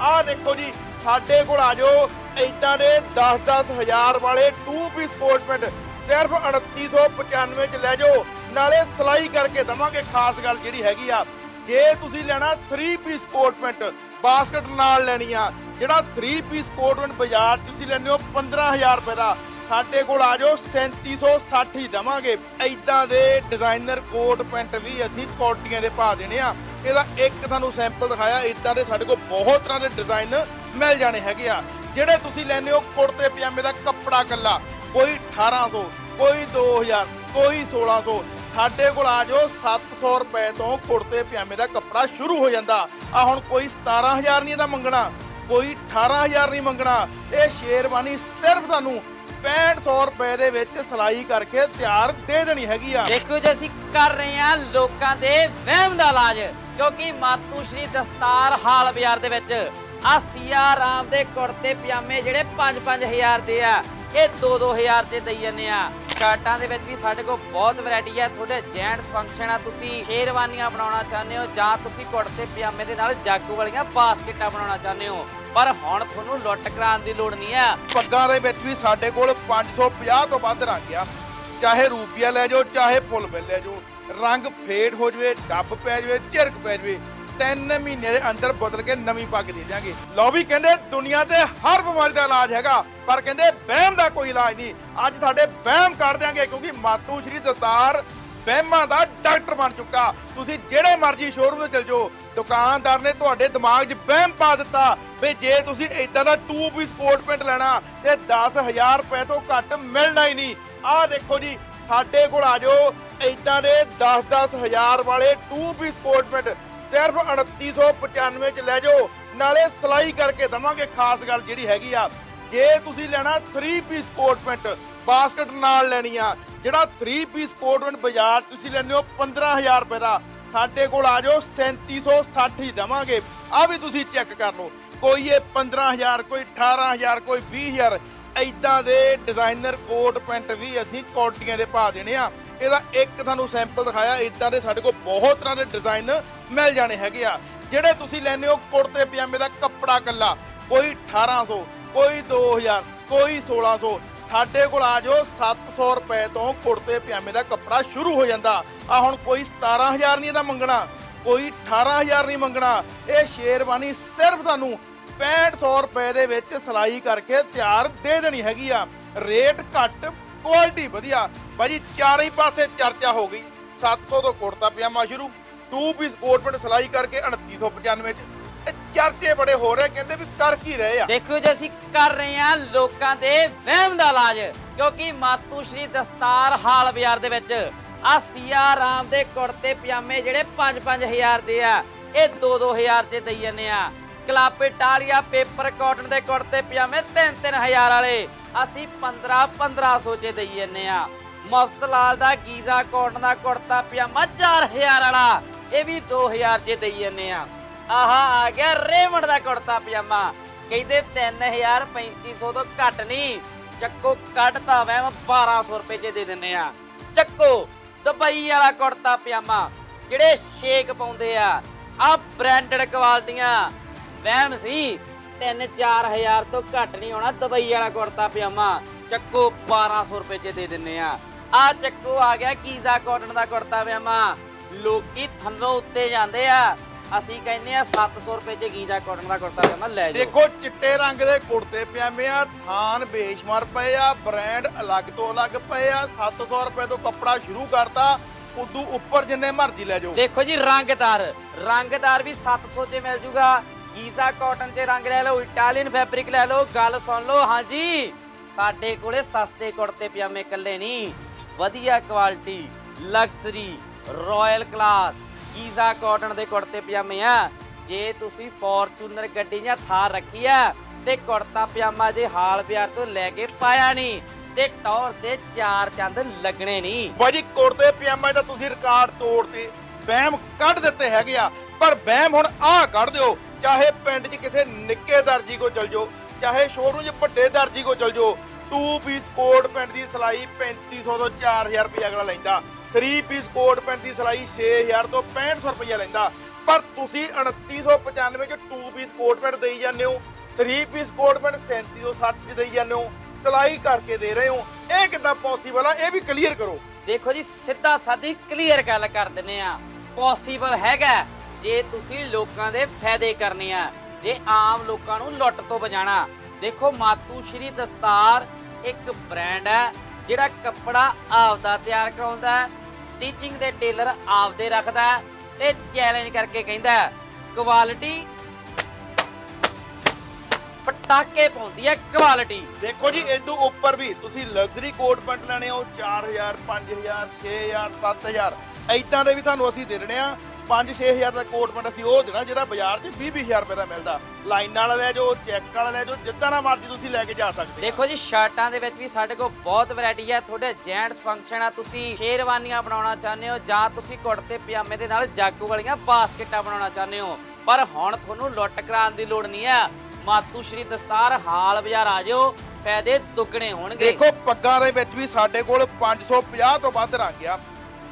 ਆਹ ਦੇਖੋ ਜੀ, ਸਾਡੇ ਕੋਲ ਆ ਜਾਓ। ਇਦਾਂ ਦੇ 10-10 ਹਜ਼ਾਰ ਵਾਲੇ 2 ਪੀਸ ਕੋਟ ਪੈਂਟ ਸਿਰਫ 3895 ਚ ਲੈ ਜਾਓ। ਨਾਲੇ ਸਲਾਈ ਕਰਕੇ ਦਵਾਂਗੇ ਖਾਸ ਗੱਲ ਜਿਹੜੀ ਹੈਗੀ ਆ। ਜੇ ਤੁਸੀਂ ਲੈਣਾ 3 ਪੀਸ ਕੋਟ ਪੈਂਟ ਬਾਸਕਟ ਨਾਲ ਲੈਣੀ ਆ। ਜਿਹੜਾ 3 ਪੀਸ ਕੋਟ ਪੈਂਟ ਬਾਜ਼ਾਰ ਤੁਸੀਂ ਲੈਂਦੇ ਹੋ 15000 ਰੁਪਏ ਦਾ। ਸਾਡੇ ਕੋਲ ਆ ਜਾਓ 3760 ਹੀ ਦਵਾਂਗੇ। ਐਦਾਂ ਦੇ ਡਿਜ਼ਾਈਨਰ ਕੋਟ ਪੈਂਟ ਵੀ ਅਸੀਂ ਕੋਟੀਆਂ ਦੇ ਪਾ ਦੇਣੇ ਆ। ਇਹਦਾ ਇੱਕ ਤੁਹਾਨੂੰ ਸੈਂਪਲ ਦਿਖਾਇਆ ਇਦਾਂ ਦੇ ਸਾਡੇ ਕੋਲ ਬਹੁਤ ਤਰ੍ਹਾਂ ਦੇ ਡਿਜ਼ਾਈਨ ਮਿਲ ਜਾਣੇ ਹੈਗੇ ਆ। ਜਿਹੜੇ ਤੁਸੀਂ ਲੈਂਦੇ ਹੋ ਕੁੜਤੇ ਪਜਾਮੇ ਦਾ ਕੱਪੜਾ ਕੱਲਾ ਕੋਈ 1800 ਕੋਈ 2000 ਕੋਈ 1600 ਸਾਡੇ ਕੋਲ ਆ ਜਾਓ 700 ਰੁਪਏ ਤੋਂ ਕੁੜਤੇ ਪਜਾਮੇ ਦਾ ਕੱਪੜਾ ਸ਼ੁਰੂ ਹੋ ਜਾਂਦਾ। ਆ ਹੁਣ ਕੋਈ 17000 ਨਹੀਂ ਇਹਦਾ ਮੰਗਣਾ, ਕੋਈ 18000 ਨਹੀਂ ਮੰਗਣਾ। ਇਹ ਸ਼ੇਰਵਾਨੀ ਸਿਰਫ ਤੁਹਾਨੂੰ 6500 ਰੁਪਏ ਦੇ ਵਿੱਚ ਸਿਲਾਈ ਕਰਕੇ ਤਿਆਰ ਦੇ ਦੇਣੀ ਹੈਗੀ ਆ। ਦੇਖੋ ਜੀ, ਅਸੀਂ ਕਰ ਰਹੇ ਹਾਂ ਲੋਕਾਂ ਦੇ ਵਹਿਮ ਦਾ ਇਲਾਜ। ਕਿਉਂਕਿ ਮਾਤੂ ਸ਼੍ਰੀ ਦਸਤਾਰ ਹਾਲ ਬਾਜ਼ਾਰ ਦੇ ਵਿੱਚ ਆ ਸੀਆ ਰਾਮ ਦੇ ਕੁੜਤੇ, ਪਜਾਮੇ ਜਿਹੜੇ 5-5000 ਦੇ ਆ, ਇਹ 2-2000 ਤੇ ਦਈ ਜਾਂਦੇ ਆ। ਸ਼ਰਟਾਂ ਦੇ ਵਿੱਚ ਵੀ ਸਾਡੇ ਕੋਲ ਬਹੁਤ ਵੈਰਾਈਟੀ ਹੈ ਤੁਹਾਡੇ ਜੈਂਟਸ ਫੰਕਸ਼ਨ ਆ, ਤੁਸੀਂ ਸ਼ੇਰਵਾਨੀਆਂ ਬਣਾਉਣਾ ਚਾਹੁੰਦੇ ਹੋ ਜਾਂ ਤੁਸੀਂ ਕੁੜਤੇ, ਪਜਾਮੇ ਦੇ ਨਾਲ ਜਾਗੂ ਵਾਲੀਆਂ ਬਾਸਕਟਾਂ ਬਣਾਉਣਾ ਚਾਹੁੰਦੇ ਹੋ। ਪਰ ਹੁਣ ਤੁਹਾਨੂੰ ਲੁੱਟ ਕਰਾਉਣ ਦੀ ਲੋੜ ਨਹੀਂ ਆ। ਪੱਗਾਂ ਦੇ ਵਿੱਚ ਵੀ ਸਾਡੇ ਕੋਲ 550 ਤੋਂ ਵੱਧ ਰੰਗ ਆ। ਚਾਹੇ ਰੂਪੀਆ ਲੈ ਜਾਓ, ਚਾਹੇ ਫੁੱਲ ਬਿੱਲ ਲੈ ਜਾਓ। ਰੰਗ ਫੇਡ ਹੋ ਜਵੇ, ਡੱਬ ਪੈ ਜਵੇ ਝਿਰਕ ਪੈ ਜਵੇ, ਤਿੰਨ ਮਹੀਨੇ ਦੇ ਅੰਦਰ ਬਦਲ ਕੇ ਨਵੀਂ ਪੱਗ ਦੇ ਦਿਆਂਗੇ। ਲੋ ਵੀ ਕਹਿੰਦੇ ਦੁਨੀਆ ਤੇ ਹਰ ਬਿਮਾਰੀ ਦਾ ਇਲਾਜ ਹੈਗਾ, ਪਰ ਕਹਿੰਦੇ ਵਹਿਮ ਦਾ ਕੋਈ ਇਲਾਜ ਨਹੀਂ। ਅੱਜ ਤੁਹਾਡੇ ਵਹਿਮ ਕਰ ਦਿਆਂਗੇ, ਕਿਉਂਕਿ ਮਾਤੂ ਸ਼੍ਰੀ ਦਸਤਾਰ ਵਹਿਮਾਂ ਦਾ ਡਾਕਟਰ ਬਣ ਚੁੱਕਾ। ਤੁਸੀਂ ਜਿਹੜੇ ਮਰਜ਼ੀ ਸ਼ੋਰੂਮ ਤੇ ਚਲ ਜਾਓ, ਦੁਕਾਨਦਾਰ ਨੇ ਤੁਹਾਡੇ ਦਿਮਾਗ 'ਚ ਵਹਿਮ ਪਾ ਦਿੱਤਾ ਵੀ ਜੇ ਤੁਸੀਂ ਇਦਾਂ ਦਾ 2 ਪੀਸ ਕੋਟ ਪੈਂਟ ਲੈਣਾ, ਤੇ 10000 ਰੁਪਏ ਤੋਂ ਘੱਟ ਮਿਲਣਾ ਹੀ ਨਹੀਂ। ਆਹ ਦੇਖੋ ਜੀ, ਸਾਡੇ ਕੋਲ ਆ ਜਾਓ ਇਦਾਂ ਦੇ 10-10 ਹਜ਼ਾਰ ਵਾਲੇ 2 ਪੀਸ ਕੋਟ ਪੈਂਟ ਸਿਰਫ 3895 ਚ ਲੈ ਜਾਓ। ਨਾਲੇ ਸਿਲਾਈ ਕਰਕੇ ਦਵਾਂਗੇ ਖਾਸ ਗੱਲ ਜਿਹੜੀ ਹੈਗੀ ਆ। ਜੇ ਤੁਸੀਂ ਲੈਣਾ 3 ਪੀਸ ਕੋਟ ਪੈਂਟ ਬਾਸਕਟ ਨਾਲ ਲੈਣੀ ਆ। ਜਿਹੜਾ 3 ਪੀਸ ਕੋਟ ਪੈਂਟ ਬਾਜ਼ਾਰ ਤੁਸੀਂ ਲੈਂਦੇ ਹੋ 15000 ਰੁਪਏ ਦਾ। ਸਾਡੇ ਕੋਲ ਆ ਜਾਓ 3760 ਹੀ ਦਵਾਂਗੇ। ਆ ਵੀ ਤੁਸੀਂ ਚੈੱਕ ਕਰ ਲਓ। ਕੋਈ ਇਹ 15000 ਕੋਈ 18000 ਕੋਈ 20000 ਐਦਾਂ ਦੇ ਡਿਜ਼ਾਈਨਰ ਕੋਟ ਪੈਂਟ ਵੀ ਅਸੀਂ ਕੋਟੀਆਂ ਦੇ ਪਾ ਦੇਣੇ ਆ। ਇਹਦਾ ਇੱਕ ਤੁਹਾਨੂੰ ਸੈਂਪਲ ਦਿਖਾਇਆ ਇਦਾਂ ਦੇ ਸਾਡੇ ਕੋਲ ਬਹੁਤ ਤਰ੍ਹਾਂ ਦੇ ਡਿਜ਼ਾਈਨ ਮਿਲ ਜਾਣੇ ਹੈਗੇ ਆ। ਜਿਹੜੇ ਤੁਸੀਂ ਲੈਂਦੇ ਹੋ ਕੁੜਤੇ, ਪਜਾਮੇ ਦਾ ਕੱਪੜਾ ਕੱਲਾ, ਕੋਈ 1800 ਕੋਈ 2000 ਕੋਈ 1600 ਸਾਡੇ ਕੋਲ ਆ ਜਾਓ 700 ਰੁਪਏ ਤੋਂ ਕੁੜਤੇ, ਪਜਾਮੇ ਦਾ ਕੱਪੜਾ ਸ਼ੁਰੂ ਹੋ ਜਾਂਦਾ। ਆ ਹੁਣ ਕੋਈ 17000 ਨਹੀਂ ਇਹਦਾ ਮੰਗਣਾ, ਕੋਈ 18000 ਨਹੀਂ ਮੰਗਣਾ। ਇਹ ਸ਼ੇਰਵਾਨੀ ਸਿਰਫ ਤੁਹਾਨੂੰ 6500 ਰੁਪਏ ਦੇ ਵਿੱਚ ਸਿਲਾਈ ਕਰਕੇ ਤਿਆਰ ਦੇ ਦੇਣੀ ਹੈਗੀ ਆ। ਰੇਟ ਘੱਟ ਕੁਆਲਿਟੀ ਵਧੀਆ। ਭਾਜੀ, ਚਾਰੇ ਹੀ ਪਾਸੇ ਚਰਚਾ ਹੋ ਗਈ। 700 ਤੋਂ ਕੁੜਤਾ ਪਜਾਮਾ ਸ਼ੁਰੂ। 2 ਪੀਸ ਕੋਟ ਪੈਂਟ ਕਰਕੇ 2995 ਚ। ਇਹ ਚਰਚੇ ਬੜੇ ਹੋ ਰਹੇ ਕਹਿੰਦੇ ਵੀ ਕਰ ਕੀ ਰਹੇ ਆ। ਦੇਖੋ ਜੀ, ਅਸੀਂ ਕਰ ਰਹੇ ਹਾਂ ਲੋਕਾਂ ਦੇ ਵਹਿਮ ਦਾ ਇਲਾਜ, ਕਿਉਂਕਿ ਮਾਤੂ ਸ਼੍ਰੀ ਦਸਤਾਰ ਹਾਲ ਬਾਜ਼ਾਰ ਦੇ ਵਿੱਚ ਆ ਸੀਆ ਰਾਮ ਦੇ ਕੁੜਤੇ ਪਜਾਮੇ ਜਿਹੜੇ 5-5000 ਦੇ ਆ, ਇਹ 2-2000 ਚ ਦਈ ਜਾਂਦੇ ਆ। ਕਲਾਪ ਇਟਾਲੀਆ ਪੇਪਰ ਕਾਟਨ ਦੇ ਕੁੜਤੇ ਪਜਾਮੇ 3-3000 ਵਾਲੇ। ਅਸੀਂ 15-1500 ਚ ਦੇਈ ਜਾਂਦੇ ਆ ਮੁਫਤ ਲਾਲ ਦਾ ਗੀਜ਼ਾ ਕਾਟਨ ਦਾ ਕੁੜਤਾ, ਪਜਾਮਾ 4000 ਵਾਲਾ, ਇਹ ਵੀ 2000 ਚ ਦੇਈ ਜਾਂਦੇ ਆ ਆਹਾ, ਆ ਗਿਆ ਰੇਮੰਡ ਦਾ ਕੁੜਤਾ, ਪਜਾਮਾ। ਕਹਿੰਦੇ 3000 3500 ਤੋਂ ਘੱਟ ਨਹੀਂ। ਚੱਕੋ ਕੱਢਤਾ ਵੈਮ 1200 ਰੁਪਏ ਚ ਦੇ ਦਿੰਨੇ ਆ ਚੱਕੋ, ਦੁਬਈ ਵਾਲਾ ਕੁੜਤਾ, ਪਜਾਮਾ। ਜਿਹੜੇ ਸ਼ੇਕ ਪਾਉਂਦੇ ਆ ਆ ਬ੍ਰਾਂਡਡ ਕੁਆਲਟੀਆਂ, ਵਹਿਮ ਸੀ। 3-4000 ਤੋਂ ਘੱਟ ਨਹੀਂ ਹੋਣਾ। ਦੁਬਈ ਵਾਲਾ ਕੁੜਤਾ ਪਜਾਮਾ। ਚੱਕੋ 1200 ਰੁਪਏ ਚ ਦੇ ਦਿੰਨੇ ਆ। ਆ ਚੱਕੋ ਆ ਗਿਆ ਕੀਜ਼ਾ ਕਾਟਨ ਦਾ ਕੁੜਤਾ ਪਜਾਮਾ। ਲੋਕੀ ਥੱਲੋਂ ਉੱਤੇ ਜਾਂਦੇ ਆ। ਅਸੀਂ ਕਹਿੰਦੇ ਆ 700 ਰੁਪਏ ਚ ਗੀਜ਼ਾ ਕਾਟਨ ਦਾ ਕੁੜਤਾ ਪਜਾਮਾ ਲੈ ਜਾਓ। ਦੇਖੋ ਚਿੱਟੇ ਰੰਗ ਦੇ ਕੁੜਤੇ ਪਜਾਮੇ ਆ ਥਾਨ ਬੇਸ਼ਮਾਰ ਪਏ ਆ ਬ੍ਰਾਂਡ ਅਲੱਗ ਤੋਂ ਅਲੱਗ ਪਏ ਆ। 700 ਰੁਪਏ ਤੋਂ ਕੱਪੜਾ ਸ਼ੁਰੂ ਕਰਤਾ। ਉਦੋਂ ਉੱਪਰ ਜਿੰਨੇ ਮਰਜ਼ੀ ਲੈ ਜਾਓ। ਦੇਖੋ ਜੀ ਰੰਗਦਾਰ। ਰੰਗਦਾਰ ਵੀ 700 ਚ ਮਿਲ ਜੂਗਾ। ਗੀਜ਼ਾ ਕਾਟਨ ਚ ਰੰਗ ਲੈ ਲਓ ਇਟਾਲੀਅਨ ਫੈਬਰਿਕ ਲੈ ਲਓ, ਗੱਲ ਸੁਣ ਲਓ, ਹਾਂਜੀ। ਸਾਡੇ ਕੋਲੇ ਸਸਤੇ ਕੁੜਤੇ ਪਜਾਮੇ ਇਕੱਲੇ ਨਹੀਂ ਵਧੀਆ quality luxury royal class Giza cotton ਦੇ ਕੁੜਤੇ ਪਜਾਮੇ ਆ। ਜੇ ਤੁਸੀਂ ਫੋਰਚੂਨਰ ਗੱਡੀ ਜਾਂ ਥਾਰ ਰੱਖੀ ਆ, ਤੇ ਕੁੜਤਾ ਪਜਾਮਾ ਜੇ ਹਾਲ ਪਿਆਰ ਤੋਂ ਲੈ ਕੇ ਪਾਇਆ ਨਹੀਂ ਤੇ ਟੌਰ ਤੇ ਚਾਰ ਚੰਦ ਲੱਗਣੇ ਨਹੀਂ ਬਾਜੀ ਕੁੜਤੇ ਪਜਾਮੇ ਦਾ ਤੁਸੀਂ ਰਿਕਾਰਡ ਤੋੜਤੇ, ਵਹਿਮ ਕੱਢ ਦਿੱਤੇ ਹੈਗੇ ਆ, ਪਰ ਵਹਿਮ ਹੁਣ ਆਹ ਕੱਢ ਦਿਓ। ਚਾਹੇ ਪਿੰਡ 'ਚ ਕਿਸੇ ਨਿੱਕੇ ਦਰਜੀ ਕੋ ਚਲ ਜਾਓ, ਚਾਹੇ ਸ਼ੋਰੂਮ 'ਚ ਵੱਡੇ ਦਰਜੀ ਕੋ ਚਲ ਜਾਓ 2 ਪੀਸ ਕੋਟ ਪੈਂਟ ਦੀ ਸਿਲਾਈ 3500 ਤੋਂ 4000 ਰੁਪਏ ਅਗਲਾ ਲੈਂਦਾ 3 ਪੀਸ ਕੋਟ ਪੈਂਟ ਦੀ ਸਿਲਾਈ 6000 ਤੋਂ 6500 ਰੁਪਏ ਲੈਂਦਾ। ਪਰ ਤੁਸੀਂ 2995 ਚ 2 ਪੀਸ ਕੋਟ ਪੈਂਟ ਦੇਈ ਜਾਂਦੇ ਹੋ 3 ਪੀਸ ਕੋਟ ਪੈਂਟ 3760 ਚ ਦੇਈ ਜਾਂਦੇ ਹੋ, ਸਿਲਾਈ ਕਰਕੇ ਦੇ ਰਹੇ ਹੋ, ਇਹ ਕਿੱਦਾਂ ਪੋਸੀਬਲ ਆ? ਇਹ ਵੀ ਕਲੀਅਰ ਕਰੋ। ਦੇਖੋ ਜੀ, ਸਿੱਧਾ ਸਾਦੀ ਕਲੀਅਰ ਗੱਲ ਕਰ ਦਿੰਨੇ ਆ। ਪੋਸੀਬਲ ਹੈਗਾ। ਜੇ ਤੁਸੀਂ ਲੋਕਾਂ ਦੇ ਫਾਇਦੇ ਕਰਨੇ ਆ, ਜੇ ਆਮ ਲੋਕਾਂ ਨੂੰ ਲੁੱਟ ਤੋਂ ਬਚਾਣਾ ਦੇਖੋ, ਮਾਤੂ ਸ਼੍ਰੀ ਦਸਤਾਰ ਇੱਕ ਬ੍ਰਾਂਡ ਹੈ, ਜਿਹੜਾ ਕੱਪੜਾ ਆਪਦਾ ਤਿਆਰ ਕਰਾਉਂਦਾ ਹੈ ਸਟਿਚਿੰਗ ਦੇ ਟੇਲਰ ਆਪਦੇ ਰੱਖਦਾ ਹੈ ਤੇ ਚੈਲੰਜ ਕਰਕੇ ਕਹਿੰਦਾ ਕੁਆਲਿਟੀ ਪਟਾਕੇ ਪਾਉਂਦੀ ਹੈ ਕੁਆਲਿਟੀ ਦੇਖੋ ਜੀ ਇਦੋਂ ਉੱਪਰ ਵੀ ਤੁਸੀਂ ਲਗਜ਼ਰੀ ਕੋਟ ਪੈਂਟ ਲੈਣੇ ਹੋ 4000 5000 6000 7000 ਐਦਾਂ ਦੇ ਵੀ ਤੁਹਾਨੂੰ ਅਸੀਂ ਦੇ ਦੇਣੇ ਆ। 5-6000 ਦਾ ਕੋਟ ਪੈਂਟ ਅਸੀਂ ਉਹ ਦੇਣਾ ਜਿਹੜਾ ਬਾਜ਼ਾਰ 'ਚ 20-20000 ਰੁਪਏ ਦਾ ਮਿਲਦਾ। ਲਾਈਨ ਵਾਲਾ ਲੈ ਜਾਓ ਚੈੱਕ ਵਾਲਾ ਲੈ ਜਾਓ ਜਿੱਦਾਂ ਦਾ ਮਰਜ਼ੀ ਤੁਸੀਂ ਲੈ ਕੇ ਜਾ ਸਕਦੇ ਹੋ। ਦੇਖੋ ਜੀ ਸ਼ਰਟਾਂ ਦੇ ਵਿੱਚ ਵੀ ਸਾਡੇ ਕੋਲ ਬਹੁਤ ਵੈਰਾਈਟੀ ਹੈ ਤੁਹਾਡੇ ਜੈਂਟਸ ਫੰਕਸ਼ਨ ਆ ਤੁਸੀਂ ਸ਼ੇਰਵਾਨੀਆਂ ਬਣਾਉਣਾ ਚਾਹੁੰਦੇ ਹੋ ਜਾਂ ਤੁਸੀਂ ਕੁੜਤੇ ਪਜਾਮੇ ਦੇ ਨਾਲ ਜਾਗੋ ਵਾਲੀਆਂ ਬਾਸਕਟਾਂ ਬਣਾਉਣਾ ਚਾਹੁੰਦੇ ਹੋ। ਪਰ ਹੁਣ ਤੁਹਾਨੂੰ ਲੁੱਟ ਕਰਾਉਣ ਦੀ ਲੋੜ ਨਹੀਂ ਹੈ ਮਾਤੂ ਸ਼੍ਰੀ ਦਸਤਾਰ ਹਾਲ ਬਾਜ਼ਾਰ ਆ ਜਾਓ ਫਾਇਦੇ ਦੁੱਗਣੇ ਹੋਣਗੇ। ਦੇਖੋ ਪੱਗਾਂ ਦੇ ਵਿੱਚ ਵੀ ਸਾਡੇ ਕੋਲ 550 ਤੋਂ ਵੱਧ ਰੰਗ ਆ।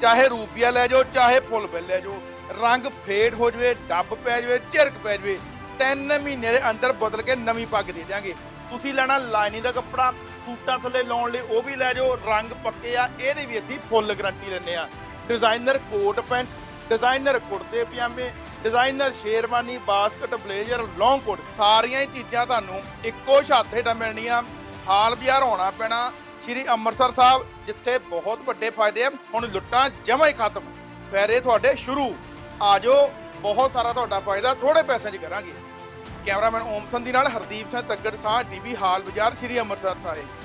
ਚਾਹੇ ਰੂਪੀਆ ਲੈ ਜਾਓ ਚਾਹੇ ਫੁੱਲ ਬਿੱਲ ਲੈ ਜਾਓ। ਰੰਗ ਫੇਡ ਹੋ ਜਵੇ, ਡੱਬ ਪੈ ਜਵੇ, ਝਿਰਕ ਪੈ ਜਵੇ, ਤਿੰਨ ਮਹੀਨੇ ਦੇ ਅੰਦਰ ਬਦਲ ਕੇ ਨਵੀਂ ਪੱਗ ਦੇ ਦਿਆਂਗੇ। ਤੁਸੀਂ ਲੈਣਾ ਲਾਈਨਿੰਗ ਦਾ ਕੱਪੜਾ, ਸੂਟਾਂ ਥੱਲੇ ਲਾਉਣ ਲਈ ਉਹ ਵੀ ਲੈ ਜਾਓ, ਰੰਗ ਪੱਕੇ ਆ, ਇਹਦੇ ਵੀ ਅਸੀਂ ਫੁੱਲ ਗਾਰੰਟੀ ਲੈਂਦੇ ਆ। ਡਿਜ਼ਾਈਨਰ ਕੋਟ ਪੈਂਟ, ਡਿਜ਼ਾਈਨਰ ਕੁੜਤੇ ਪਜਾਮੇ, designer sherwani, basket, blazer long coat ਸਾਰੀਆਂ ਹੀ ਚੀਜ਼ਾਂ ਤੁਹਾਨੂੰ ਇੱਕੋ ਛੱਤ ਹੇਠਾਂ ਮਿਲਣੀਆਂ। ਹਾਲ ਬਾਜ਼ਾਰ ਆਉਣਾ ਪੈਣਾ, ਸ਼੍ਰੀ ਅੰਮ੍ਰਿਤਸਰ ਸਾਹਿਬ, ਜਿੱਥੇ ਬਹੁਤ ਵੱਡੇ ਫਾਇਦੇ ਆ, ਹੁਣ ਲੁੱਟਾਂ ਜਮਾ ਹੀ ਖਤਮ। ਫੈਰੇ ਤੁਹਾਡੇ ਸ਼ੁਰੂ। ਆਜੋ, ਬਹੁਤ ਸਾਰਾ ਤੁਹਾਡਾ ਫਾਇਦਾ ਥੋੜੇ ਪੈਸਿਆਂ 'ਚ ਕਰਾਂਗੇ। ਕੈਮਰਾਮੈਨ ਓਮ ਸੰਧੀ ਨਾਲ ਹਰਦੀਪ ਸਿੰਘ ਤੱਗੜ ਸਾਹ ਟੀਵੀ ਹਾਲ ਬਾਜ਼ਾਰ, ਸ਼੍ਰੀ ਅੰਮ੍ਰਿਤਸਰ ਸਾਹਿਬ।